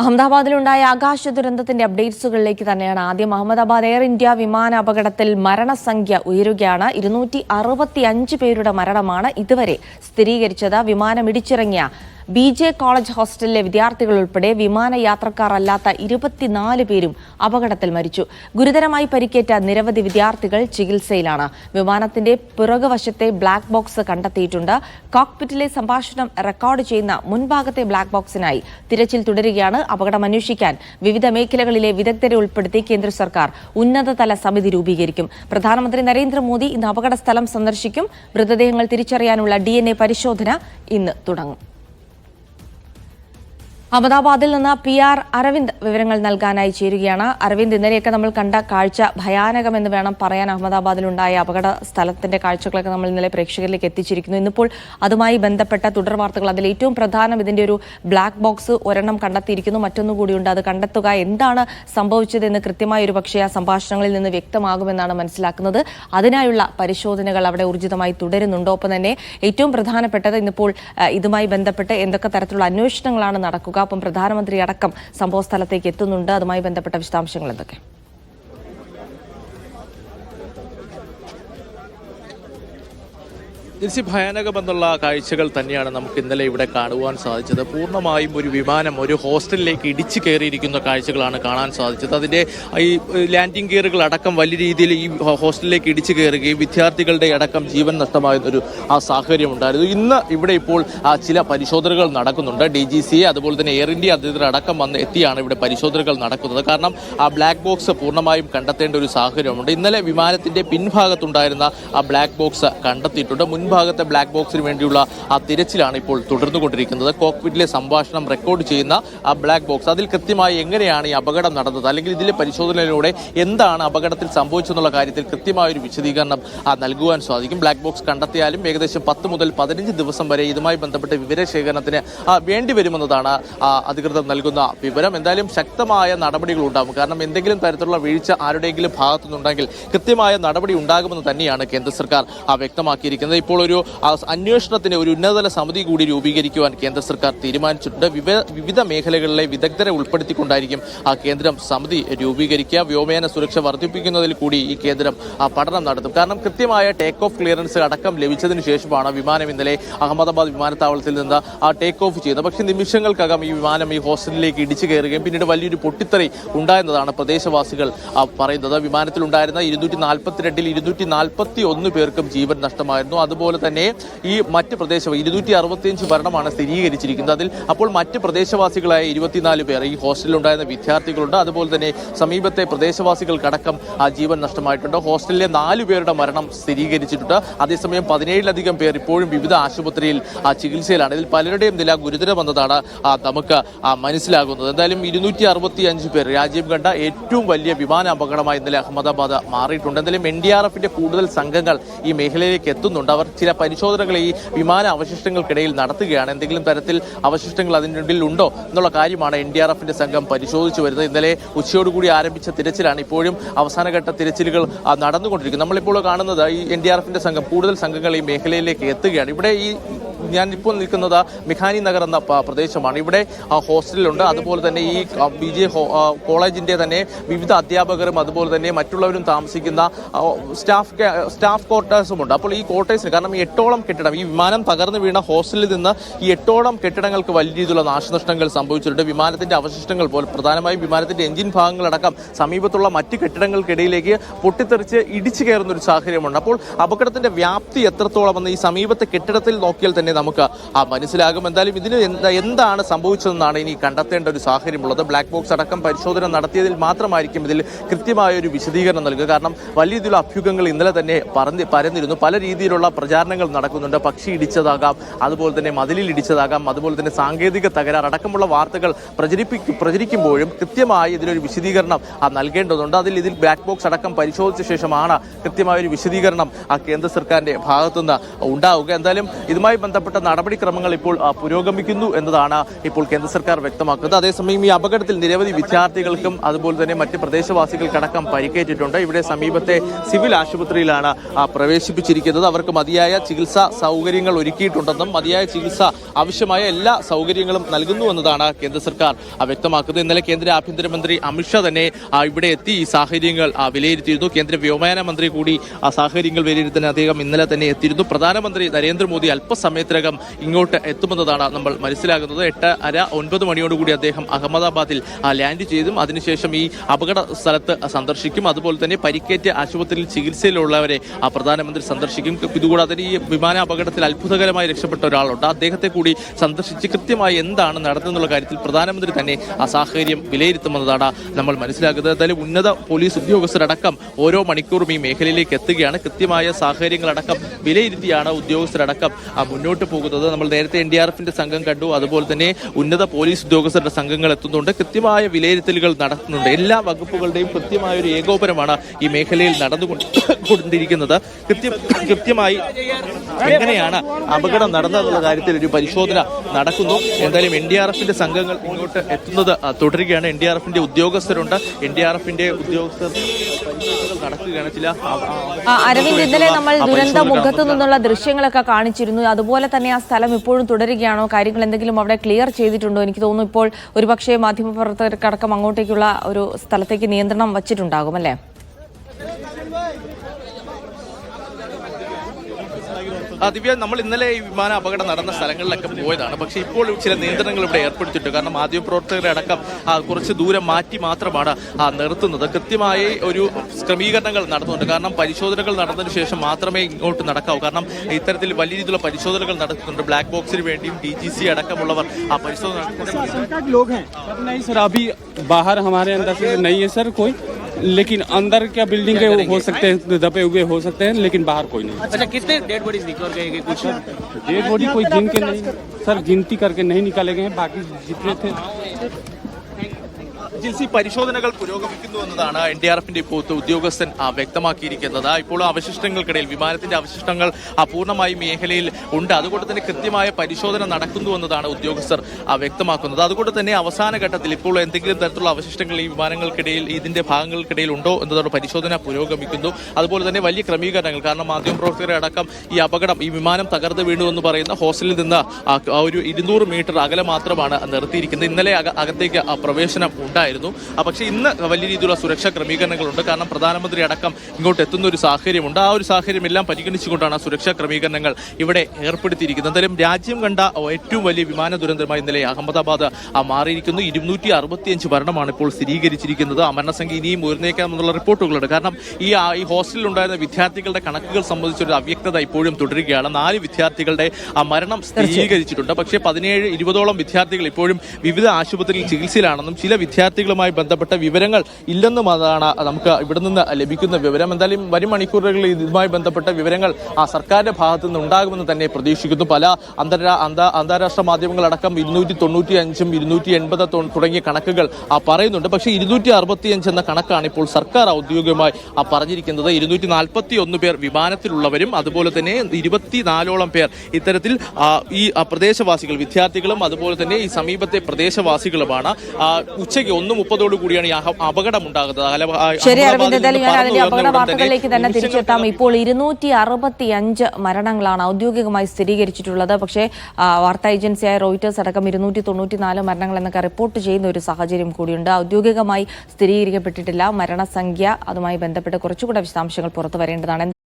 അഹമ്മദാബാദിലുണ്ടായ ആകാശ ദുരന്തത്തിന്റെ അപ്ഡേറ്റ്സുകളിലേക്ക് തന്നെയാണ്. ആദ്യം അഹമ്മദാബാദ് എയർ ഇന്ത്യ വിമാന അപകടത്തിൽ മരണസംഖ്യ ഉയരുകയാണ്. ഇരുന്നൂറ്റി അറുപത്തി അഞ്ച് പേരുടെ മരണമാണ് ഇതുവരെ സ്ഥിരീകരിച്ചത്. വിമാനം ഇടിച്ചിറങ്ങിയ ബി ജെ കോളേജ് ഹോസ്റ്റലിലെ വിദ്യാർത്ഥികൾ ഉൾപ്പെടെ വിമാനയാത്രക്കാരല്ലാത്ത ഇരുപത്തിനാല് പേരും അപകടത്തിൽ മരിച്ചു. ഗുരുതരമായി പരിക്കേറ്റ നിരവധി വിദ്യാർത്ഥികൾ ചികിത്സയിലാണ്. വിമാനത്തിന്റെ പിറകുവശത്തെ ബ്ലാക്ക് ബോക്സ് കണ്ടെത്തിയിട്ടുണ്ട്. കോക്പിറ്റിലെ സംഭാഷണം റെക്കോർഡ് ചെയ്യുന്ന മുൻഭാഗത്തെ ബ്ലാക്ക് ബോക്സിനായി തിരച്ചിൽ തുടരുകയാണ്. അപകടം അന്വേഷിക്കാൻ വിവിധ മേഖലകളിലെ വിദഗ്ധരെ ഉൾപ്പെടുത്തി കേന്ദ്ര സർക്കാർ ഉന്നതതല സമിതി രൂപീകരിക്കും. പ്രധാനമന്ത്രി നരേന്ദ്രമോദി ഇന്ന് അപകട സ്ഥലം സന്ദർശിക്കും. മൃതദേഹങ്ങൾ തിരിച്ചറിയാനുള്ള ഡി പരിശോധന ഇന്ന് തുടങ്ങും. അഹമ്മദാബാദിൽ നിന്ന് പി ആർ അരവിന്ദ് വിവരങ്ങൾ നൽകാനായി ചേരുകയാണ്. അരവിന്ദ് ഇന്നലെയൊക്കെ നമ്മൾ കണ്ട കാഴ്ച ഭയാനകമെന്ന് വേണം പറയാൻ അഹമ്മദാബാദിൽ അഹമ്മദാബാദിലുണ്ടായ അപകട സ്ഥലത്തിന്റെ കാഴ്ചകളൊക്കെ നമ്മൾ ഇന്നലെ പ്രേക്ഷകരിലേക്ക് എത്തിച്ചിരിക്കുന്നു. ഇന്നിപ്പോൾ അതുമായി ബന്ധപ്പെട്ട തുടർ വാർത്തകൾ. അതിൽ ഏറ്റവും പ്രധാനം ഇതിന്റെ ഒരു ബ്ലാക്ക് ബോക്സ് ഒരെണ്ണം കണ്ടെത്തിയിരിക്കുന്നു. മറ്റൊന്നുകൂടിയുണ്ട് അത് കണ്ടെത്തുക എന്താണ് സംഭവിച്ചതെന്ന് കൃത്യമായ ഒരു പക്ഷേ ആ സംഭാഷണങ്ങളിൽ നിന്ന് വ്യക്തമാകുമെന്നാണ് മനസ്സിലാക്കുന്നത്. അതിനായുള്ള പരിശോധനകൾ അവിടെ ഊർജിതമായി തുടരുന്നുണ്ടോ. ഒപ്പം തന്നെ ഏറ്റവും പ്രധാനപ്പെട്ടത് ഇന്നിപ്പോൾ ഇതുമായി ബന്ധപ്പെട്ട് എന്തൊക്കെ തരത്തിലുള്ള അന്വേഷണങ്ങളാണ് നടക്കുക ഒപ്പം പ്രധാനമന്ത്രി അടക്കം സംഭവ സ്ഥലത്തേക്ക് എത്തുന്നുണ്ട്. അതുമായി ബന്ധപ്പെട്ട വിശദാംശങ്ങൾ എന്തൊക്കെ? ജിൻസി ഭയാനകമെന്നുള്ള കാഴ്ചകൾ തന്നെയാണ് നമുക്ക് ഇന്നലെ ഇവിടെ കാണുവാൻ സാധിച്ചത്. പൂർണമായും ഒരു വിമാനം ഒരു ഹോസ്റ്റലിലേക്ക് ഇടിച്ചു കയറിയിരിക്കുന്ന കാഴ്ചകളാണ് കാണാൻ സാധിച്ചത്. അതിന്റെ ഈ ലാൻഡിംഗ് ഗിയറുകൾ അടക്കം വലിയ രീതിയിൽ ഈ ഹോസ്റ്റലിലേക്ക് ഇടിച്ചു കയറുകയും വിദ്യാർത്ഥികളുടെ അടക്കം ജീവൻ നഷ്ടമായൊരു ആ സാഹചര്യം ഉണ്ടായിരുന്നു ഇന്ന് ഇവിടെ ഇപ്പോൾ ചില പരിശോധനകൾ നടക്കുന്നുണ്ട്. ഡി ജി സി അതുപോലെ തന്നെ എയർ ഇന്ത്യ അധികൃതർ അടക്കം വന്ന് എത്തിയാണ് ഇവിടെ പരിശോധനകൾ നടക്കുന്നത്. കാരണം ആ ബ്ലാക്ക് ബോക്സ് പൂർണമായും കണ്ടെത്തേണ്ട ഒരു സാഹചര്യമുണ്ട്. ഇന്നലെ വിമാനത്തിന്റെ പിൻഭാഗത്തുണ്ടായിരുന്ന ആ ബ്ലാക്ക് ബോക്സ് കണ്ടെത്തിയിട്ടുണ്ട്. മുൻഭാഗത്തെ ബ്ലാക്ക് ബോക്സിന് വേണ്ടിയുള്ള ആ തിരച്ചിലാണ് ഇപ്പോൾ തുടർന്നുകൊണ്ടിരിക്കുന്നത്. കോക്പിറ്റിലെ സംഭാഷണം റെക്കോർഡ് ചെയ്യുന്ന ആ ബ്ലാക്ക് ബോക്സ് അതിൽ കൃത്യമായി എങ്ങനെയാണ് ഈ അപകടം നടന്നത്? അല്ലെങ്കിൽ ഇതിലെ പരിശോധനയിലൂടെ എന്താണ് അപകടത്തിൽ സംഭവിച്ചെന്നുള്ള കാര്യത്തിൽ കൃത്യമായ ഒരു വിശദീകരണം നൽകുവാൻ സാധിക്കും. ബ്ലാക്ക് ബോക്സ് കണ്ടെത്തിയാലും ഏകദേശം പത്ത് മുതൽ പതിനഞ്ച് ദിവസം വരെ ഇതുമായി ബന്ധപ്പെട്ട് വിവരശേഖരണത്തിന് ശേഖരണത്തിന് വേണ്ടി വരുമെന്നതാണ് അധികൃതർ നൽകുന്ന വിവരം. എന്തായാലും ശക്തമായ നടപടികൾ ഉണ്ടാകും. കാരണം എന്തെങ്കിലും തരത്തിലുള്ള വീഴ്ച ആരുടെയെങ്കിലും ഭാഗത്തുനിന്നുണ്ടെങ്കിൽ കൃത്യമായ നടപടി ഉണ്ടാകുമെന്ന് തന്നെയാണ് കേന്ദ്ര സർക്കാർ വ്യക്തമാക്കിയിരിക്കുന്നത്. ഇപ്പോൾ ആ, അന്വേഷണത്തിന് ഒരു ഉന്നതതല സമിതി കൂടി രൂപീകരിക്കുവാൻ കേന്ദ്ര സർക്കാർ തീരുമാനിച്ചിട്ടുണ്ട്. വിവ- വിവിധ മേഖലകളിലെ വിദഗ്ധരെ ഉൾപ്പെടുത്തിക്കൊണ്ടായിരിക്കും ആ കേന്ദ്രം സമിതി രൂപീകരിക്കുക. വ്യോമയാന സുരക്ഷ വർദ്ധിപ്പിക്കുന്നതിൽ കൂടി ഈ കേന്ദ്രം പഠനം നടത്തും. കാരണം കൃത്യമായ ടേക്ക് ഓഫ് ക്ലിയറൻസ് അടക്കം ലഭിച്ചതിന് ശേഷമാണ് വിമാനം ഇന്നലെ അഹമ്മദാബാദ് വിമാനത്താവളത്തിൽ നിന്ന് ആ ടേക്ക് ഓഫ് ചെയ്തത്. പക്ഷേ നിമിഷങ്ങൾക്കകം ഈ വിമാനം ഈ ഹോസ്റ്റലിലേക്ക് ഇടിച്ചു കയറുകയും പിന്നീട് വലിയൊരു പൊട്ടിത്തെറി ഉണ്ടായെന്നതാണ് പ്രദേശവാസികൾ പറയുന്നത്. വിമാനത്തിലുണ്ടായിരുന്ന ഇരുന്നൂറ്റി നാൽപ്പത്തിരണ്ടിൽ ഇരുന്നൂറ്റി നാൽപ്പത്തി ഒന്ന് പേർക്കും ജീവൻ നഷ്ടമായിരുന്നു. അതുപോലെ തന്നെ ഈ മറ്റ് പ്രദേശ ഇരുന്നൂറ്റി അറുപത്തിയഞ്ച് മരണമാണ് സ്ഥിരീകരിച്ചിരിക്കുന്നത്. അതിൽ അപ്പോൾ മറ്റ് പ്രദേശവാസികളായ ഇരുപത്തിനാല് പേർ ഈ ഹോസ്റ്റലിലുണ്ടായിരുന്ന വിദ്യാർത്ഥികളുണ്ട്. അതുപോലെ തന്നെ സമീപത്തെ പ്രദേശവാസികൾക്കടക്കം ആ ജീവൻ നഷ്ടമായിട്ടുണ്ട്. ഹോസ്റ്റലിലെ നാല് പേരുടെ മരണം സ്ഥിരീകരിച്ചിട്ടുണ്ട്. അതേസമയം പതിനേഴിലധികം പേർ ഇപ്പോഴും വിവിധ ആശുപത്രിയിൽ ആ, ചികിത്സയിലാണ്. ഇതിൽ പലരുടെയും നില ഗുരുതരമെന്നതാണ് നമുക്ക് മനസ്സിലാകുന്നത്. എന്തായാലും ഇരുന്നൂറ്റി അറുപത്തി അഞ്ച് പേർ രാജ്യം കണ്ട ഏറ്റവും വലിയ വിമാന അപകടമായി ഇന്നലെ അഹമ്മദാബാദ് മാറിയിട്ടുണ്ട്. എന്തായാലും എൻ ഡി ആർ എഫിന്റെ കൂടുതൽ സംഘങ്ങൾ ഈ മേഖലയിലേക്ക് എത്തുന്നുണ്ട്. അവർ ചില പരിശോധനകൾ ഈ വിമാന അവശിഷ്ടങ്ങൾക്കിടയിൽ നടത്തുകയാണ്. എന്തെങ്കിലും തരത്തിൽ അവശിഷ്ടങ്ങൾ അതിന്റെ ഉള്ളിൽ ഉണ്ടോ എന്നുള്ള കാര്യമാണ് എൻ ഡി ആർ എഫിന്റെ സംഘം പരിശോധിച്ചു വരുന്നത്. ഇന്നലെ ഉച്ചയോടുകൂടി ആരംഭിച്ച തിരച്ചിലാണ് ഇപ്പോഴും അവസാനഘട്ട തിരച്ചിലുകൾ നടന്നുകൊണ്ടിരിക്കുന്നത്. നമ്മളിപ്പോൾ കാണുന്നത് ഈ എൻ ഡി ആർ എഫിന്റെ സംഘം കൂടുതൽ സംഘങ്ങൾ ഈ മേഖലയിലേക്ക് എത്തുകയാണ്. ഇവിടെ ഈ ഞാൻ ഇപ്പോൾ നിൽക്കുന്നത് മിഖാനി നഗർ എന്ന പ്രദേശമാണ്. ഇവിടെ ഹോസ്റ്റലുണ്ട് അതുപോലെ തന്നെ ഈ ബി ജെ കോളേജിന്റെ തന്നെ വിവിധ അധ്യാപകരും അതുപോലെ തന്നെ മറ്റുള്ളവരും താമസിക്കുന്ന സ്റ്റാഫ് സ്റ്റാഫ് ക്വാർട്ടേഴ്സും ഉണ്ട്. അപ്പോൾ ഈ ക്വാർട്ടേഴ്സിന് കാരണം ഈ എട്ടോളം കെട്ടിടം ഈ വിമാനം തകർന്നു വീണ ഹോസ്റ്റലിൽ നിന്ന് ഈ എട്ടോളം കെട്ടിടങ്ങൾക്ക് വലിയ രീതിയിലുള്ള നാശനഷ്ടങ്ങൾ സംഭവിച്ചിട്ടുണ്ട്. വിമാനത്തിന്റെ അവശിഷ്ടങ്ങൾ പോലെ പ്രധാനമായും വിമാനത്തിന്റെ എഞ്ചിൻ ഭാഗങ്ങളടക്കം സമീപത്തുള്ള മറ്റ് കെട്ടിടങ്ങൾക്കിടയിലേക്ക് പൊട്ടിത്തെറിച്ച് ഇടിച്ചു കയറുന്ന ഒരു സാഹചര്യമുണ്ട്. അപ്പോൾ അപകടത്തിന്റെ വ്യാപ്തി എത്രത്തോളം എന്ന് ഈ സമീപത്തെ കെട്ടിടത്തിൽ നോക്കിയാൽ തന്നെ നമുക്ക് ആ മനസ്സിലാകും. എന്തായാലും ഇതിന് എന്താ എന്താണ് സംഭവിച്ചതെന്നാണ് ഇനി കണ്ടെത്തേണ്ട ഒരു സാഹചര്യമുള്ളത്. ബ്ലാക്ക് ബോക്സ് അടക്കം പരിശോധന നടത്തിയതിൽ മാത്രമായിരിക്കും ഇതിൽ കൃത്യമായ ഒരു വിശദീകരണം നൽകുക. കാരണം വലിയ രീതിയിലുള്ള അഭ്യൂഹങ്ങൾ ഇന്നലെ തന്നെ പറഞ്ഞ് പരന്നിരുന്നു. പല രീതിയിലുള്ള പ്രചാരണങ്ങൾ നടക്കുന്നുണ്ട്. പക്ഷി ഇടിച്ചതാകാം അതുപോലെ തന്നെ മതിലിൽ ഇടിച്ചതാകാം അതുപോലെ തന്നെ സാങ്കേതിക തകരാർ അടക്കമുള്ള വാർത്തകൾ പ്രചരിപ്പിക്കും പ്രചരിക്കുമ്പോഴും കൃത്യമായി ഇതിനൊരു വിശദീകരണം നൽകേണ്ടതുണ്ട്. അതിൽ ഇതിൽ ബ്ലാക്ക് ബോക്സ് അടക്കം പരിശോധിച്ച ശേഷമാണ് കൃത്യമായ ഒരു വിശദീകരണം ആ കേന്ദ്ര സർക്കാരിന്റെ ഭാഗത്തുനിന്ന് ഉണ്ടാവുക. എന്തായാലും ഇതുമായി ബന്ധപ്പെട്ട ബന്ധപ്പെട്ട നടപടിക്രമങ്ങൾ ഇപ്പോൾ പുരോഗമിക്കുന്നു എന്നതാണ് ഇപ്പോൾ കേന്ദ്ര സർക്കാർ വ്യക്തമാക്കുന്നത്. അതേസമയം ഈ അപകടത്തിൽ നിരവധി വിദ്യാർത്ഥികൾക്കും അതുപോലെ തന്നെ മറ്റ് പ്രദേശവാസികൾക്കടക്കം പരിക്കേറ്റിട്ടുണ്ട്. ഇവിടെ സമീപത്തെ സിവിൽ ആശുപത്രിയിലാണ് പ്രവേശിപ്പിച്ചിരിക്കുന്നത്. അവർക്ക് മതിയായ ചികിത്സാ സൗകര്യങ്ങൾ ഒരുക്കിയിട്ടുണ്ടെന്നും മതിയായ ചികിത്സ ആവശ്യമായ എല്ലാ സൗകര്യങ്ങളും നൽകുന്നു എന്നതാണ് കേന്ദ്ര സർക്കാർ വ്യക്തമാക്കുന്നത്. ഇന്നലെ കേന്ദ്ര ആഭ്യന്തരമന്ത്രി അമിത്ഷാ തന്നെ ഇവിടെ എത്തി ഈ സാഹചര്യങ്ങൾ വിലയിരുത്തിയിരുന്നു. കേന്ദ്ര വ്യോമയാന മന്ത്രി കൂടി ആ സാഹചര്യങ്ങൾ വിലയിരുത്താൻ അദ്ദേഹം ഇന്നലെ തന്നെ എത്തിയിരുന്നു. പ്രധാനമന്ത്രി നരേന്ദ്രമോദി അല്പസമയത്തിനകം ഇങ്ങോട്ട് എത്തുമെന്നതാണ് നമ്മൾ മനസ്സിലാകുന്നത്. എട്ട് അര ഒൻപത് മണിയോടുകൂടി അദ്ദേഹം അഹമ്മദാബാദിൽ ലാൻഡ് ചെയ്തും അതിനുശേഷം ഈ അപകട സ്ഥലത്ത് സന്ദർശിക്കും. അതുപോലെ തന്നെ പരിക്കേറ്റ് ആശുപത്രിയിൽ ചികിത്സയിലുള്ളവരെ പ്രധാനമന്ത്രി സന്ദർശിക്കും. ഇതുകൂടാതെ ഈ വിമാന അപകടത്തിൽ അത്ഭുതകരമായി രക്ഷപ്പെട്ട ഒരാളുണ്ട്. അദ്ദേഹത്തെ കൂടി സന്ദർശിച്ച് കൃത്യമായി എന്താണ് നടന്നെന്നുള്ള കാര്യത്തിൽ പ്രധാനമന്ത്രി തന്നെ ആ സാഹചര്യം വിലയിരുത്തുമെന്നതാണ് നമ്മൾ മനസ്സിലാക്കുന്നത്. എന്തായാലും ഉന്നത പോലീസ് ഉദ്യോഗസ്ഥരടക്കം ഓരോ മണിക്കൂറും ഈ മേഖലയിലേക്ക് എത്തുകയാണ്. കൃത്യമായ സാഹചര്യങ്ങളടക്കം വിലയിരുത്തിയാണ് ഉദ്യോഗസ്ഥരടക്കം ആ, മുന്നോട്ട് പോകുന്നത്. നമ്മൾ നേരത്തെ എൻ ഡി ആർ എഫിന്റെ സംഘം കണ്ടു. അതുപോലെ തന്നെ ഉന്നത പോലീസ് ഉദ്യോഗസ്ഥരുടെ സംഘങ്ങൾ എത്തുന്നുണ്ട്. കൃത്യമായ വിലയിരുത്തലുകൾ നടത്തുന്നുണ്ട്. എല്ലാ വകുപ്പുകളുടെയും കൃത്യമായ ഒരു ഏകോപനമാണ് ഈ മേഖലയിൽ നടന്നുകൊണ്ടിരിക്കുന്നത്. കൃത്യം കൃത്യമായി എങ്ങനെയാണ് അപകടം നടന്നതെന്നുള്ള കാര്യത്തിൽ ഒരു പരിശോധന നടക്കുന്നു. എന്തായാലും എൻ ഡി ആർ എഫിന്റെ സംഘങ്ങൾ ഇങ്ങോട്ട് എത്തുന്നത് തുടരുകയാണ്. എൻ ഡി ആർ എഫിന്റെ ഉദ്യോഗസ്ഥരുണ്ട്. എൻ ഡി ആർ എഫിന്റെ ഉദ്യോഗസ്ഥർ അരവിന്ദ് ഇന്നലെ നമ്മൾ ദുരന്ത മുഖത്തു നിന്നുള്ള ദൃശ്യങ്ങളൊക്കെ കാണിച്ചിരുന്നു. അതുപോലെ തന്നെ ആ സ്ഥലം ഇപ്പോഴും തുടരുകയാണോ? കാര്യങ്ങൾ എന്തെങ്കിലും അവിടെ ക്ലിയർ ചെയ്തിട്ടുണ്ടോ? എനിക്ക് തോന്നുന്നു ഇപ്പോൾ ഒരുപക്ഷെ മാധ്യമപ്രവർത്തകർക്കടക്കം അങ്ങോട്ടേക്കുള്ള ഒരു സ്ഥലത്തേക്ക് നിയന്ത്രണം വച്ചിട്ടുണ്ടാകും അല്ലേ? ദിവ്യ നമ്മൾ ഇന്നലെ ഈ വിമാന അപകടം നടന്ന സ്ഥലങ്ങളിലൊക്കെ പോയതാണ് പക്ഷേ ഇപ്പോൾ ചില നിയന്ത്രണങ്ങൾ ഇവിടെ ഏർപ്പെടുത്തിയിട്ടുണ്ട് കാരണം മാധ്യമപ്രവർത്തകരെ അടക്കം ആ, കുറച്ച് ദൂരം മാറ്റി മാത്രമാണ് ആ, നിർത്തുന്നത് കൃത്യമായി ഒരു ക്രമീകരണങ്ങൾ നടത്തുന്നുണ്ട് കാരണം പരിശോധനകൾ നടന്നതിന് ശേഷം മാത്രമേ ഇങ്ങോട്ട് നടക്കാവൂ കാരണം ഇത്തരത്തിൽ വലിയ രീതിയിലുള്ള പരിശോധനകൾ നടത്തുന്നുണ്ട് ബ്ലാക്ക് ബോക്സിന് വേണ്ടിയും ഡി ജി സി അടക്കമുള്ളവർ ആ പരിശോധന നടത്തുന്നുണ്ട് आशंका के लोग हैं सर नहीं सर अभी बाहर हमारे अंदर से नहीं है सर कोई लेकिन अंदर क्या बिल्डिंग के हो सकते हैं दबे हुए हो सकते हैं लेकिन बाहर कोई नहीं। अच्छा कितने डेड बॉडीज निकल गए कुछ? डेड बॉडी कोई गिन के नहीं सर गिनती करके नहीं निकाले गए हैं बाकी जितने थे ജിൽസി പരിശോധനകൾ പുരോഗമിക്കുന്നു എന്നതാണ് എൻ ഡി ആർ എഫിന്റെ ഇപ്പോൾ ഉദ്യോഗസ്ഥൻ വ്യക്തമാക്കിയിരിക്കുന്നത്. ഇപ്പോൾ അവശിഷ്ടങ്ങൾക്കിടയിൽ വിമാനത്തിന്റെ അവശിഷ്ടങ്ങൾ അപൂർണമായി മേഖലയിൽ ഉണ്ട്. അതുകൊണ്ട് തന്നെ കൃത്യമായ പരിശോധന നടക്കുന്നു എന്നതാണ് ഉദ്യോഗസ്ഥർ വ്യക്തമാക്കുന്നത്. അതുകൊണ്ട് തന്നെ അവസാന ഘട്ടത്തിൽ ഇപ്പോൾ എന്തെങ്കിലും തരത്തിലുള്ള അവശിഷ്ടങ്ങൾ ഈ വിമാനങ്ങൾക്കിടയിൽ ഇതിന്റെ ഭാഗങ്ങൾക്കിടയിൽ ഉണ്ടോ എന്നതോടെ പരിശോധന പുരോഗമിക്കുന്നു. അതുപോലെ തന്നെ വലിയ ക്രമീകരണങ്ങൾ കാരണം മാധ്യമപ്രവർത്തകരെ അടക്കം ഈ അപകടം ഈ വിമാനം തകർന്നു വീണു എന്ന് പറയുന്ന ഹോസ്റ്റലിൽ നിന്ന് ഒരു ഇരുന്നൂറ് മീറ്റർ അകലെ മാത്രമാണ് നിർത്തിയിരിക്കുന്നത്. ഇന്നലെ അക- അകത്തേക്ക് പ്രവേശനം പ്രവേശനം ഉണ്ടായിരുന്നു. പക്ഷെ ഇന്ന് വലിയ രീതിയിലുള്ള സുരക്ഷാ ക്രമീകരണങ്ങളുണ്ട്. കാരണം പ്രധാനമന്ത്രി അടക്കം ഇങ്ങോട്ട് എത്തുന്ന ഒരു സാഹചര്യമുണ്ട്. ആ ഒരു സാഹചര്യം എല്ലാം പരിഗണിച്ചുകൊണ്ടാണ് സുരക്ഷാ ക്രമീകരണങ്ങൾ ഇവിടെ ഏർപ്പെടുത്തിയിരിക്കുന്നത്. എന്തായാലും രാജ്യം കണ്ട ഏറ്റവും വലിയ വിമാന ദുരന്തമായി ഇന്നലെ അഹമ്മദാബാദ് മാറിയിരിക്കുന്നു. ഇരുന്നൂറ്റി അറുപത്തിയഞ്ച് മരണമാണ് ഇപ്പോൾ സ്ഥിരീകരിച്ചിരിക്കുന്നത്. ആ മരണസംഖ്യ ഇനിയും ഉയർന്നേക്കാമെന്നുള്ള റിപ്പോർട്ടുകളുണ്ട്. കാരണം ഈ ഈ ഹോസ്റ്റലിൽ ഉണ്ടായിരുന്ന വിദ്യാർത്ഥികളുടെ കണക്കുകൾ സംബന്ധിച്ചൊരു അവ്യക്തത ഇപ്പോഴും തുടരുകയാണ്. നാല് വിദ്യാർത്ഥികളുടെ ആ മരണം സ്ഥിരീകരിച്ചിട്ടുണ്ട്. പക്ഷേ പതിനേഴ് ഇരുപതോളം വിദ്യാർത്ഥികൾ ഇപ്പോഴും വിവിധ ആശുപത്രിയിൽ ചികിത്സയിലാണെന്നും ചില വിദ്യാർത്ഥികളുമായി ബന്ധപ്പെട്ട വിവരങ്ങൾ ഇല്ലെന്നും അതാണ് നമുക്ക് ഇവിടെ നിന്ന് ലഭിക്കുന്ന വിവരം. എന്തായാലും വരും മണിക്കൂറുകളിൽ ഇതുമായി ബന്ധപ്പെട്ട വിവരങ്ങൾ ആ സർക്കാരിന്റെ ഭാഗത്തു നിന്ന് ഉണ്ടാകുമെന്ന് തന്നെ പ്രതീക്ഷിക്കുന്നു. പല അന്തരാ അന്താ- അന്താരാഷ്ട്ര മാധ്യമങ്ങളടക്കം ഇരുന്നൂറ്റി തൊണ്ണൂറ്റി അഞ്ചും ഇരുന്നൂറ്റി എൺപത് തുടങ്ങിയ കണക്കുകൾ ആ പറയുന്നുണ്ട്. പക്ഷേ ഇരുന്നൂറ്റി അറുപത്തിയഞ്ച് എന്ന കണക്കാണ് ഇപ്പോൾ സർക്കാർ ഔദ്യോഗികമായി ആ പറഞ്ഞിരിക്കുന്നത്. ഇരുന്നൂറ്റി നാൽപ്പത്തി ഒന്ന് പേർ വിമാനത്തിലുള്ളവരും അതുപോലെ തന്നെ ഇരുപത്തിനാലോളം പേർ ഇത്തരത്തിൽ ഈ പ്രദേശവാസികൾ വിദ്യാർത്ഥികളും അതുപോലെ തന്നെ ഈ സമീപത്തെ പ്രദേശവാസികളുമാണ്. ഉച്ചയ്ക്ക് ഒന്ന് മുപ്പതോടു കൂടിയാണ് ഈ അപകടം ഉണ്ടാകുന്നത് അഹല- ആ, ശരി അരവിന്ദ് എന്തായാലും ഞാൻ അതിന്റെ പറന്ന് അപകട വാർത്തകളിലേക്ക് തന്നെ തിരിച്ചെത്താം. ഇപ്പോൾ ഇരുന്നൂറ്റി അറുപത്തി അഞ്ച് മരണങ്ങളാണ് ഔദ്യോഗികമായി സ്ഥിരീകരിച്ചിട്ടുള്ളത്. പക്ഷേ വാർത്താ ഏജൻസിയായ റോയിറ്റേഴ്സ് അടക്കം ഇരുന്നൂറ്റി തൊണ്ണൂറ്റിനാല് മരണങ്ങൾ എന്നൊക്കെ റിപ്പോർട്ട് ചെയ്യുന്ന ഒരു സാഹചര്യം കൂടിയുണ്ട്. ഔദ്യോഗികമായി സ്ഥിരീകരിക്കപ്പെട്ടിട്ടില്ല. മരണസംഖ്യ അതുമായി ബന്ധപ്പെട്ട് കുറച്ചുകൂടെ വിശദാംശങ്ങൾ പുറത്തു വരേണ്ടതാണ്.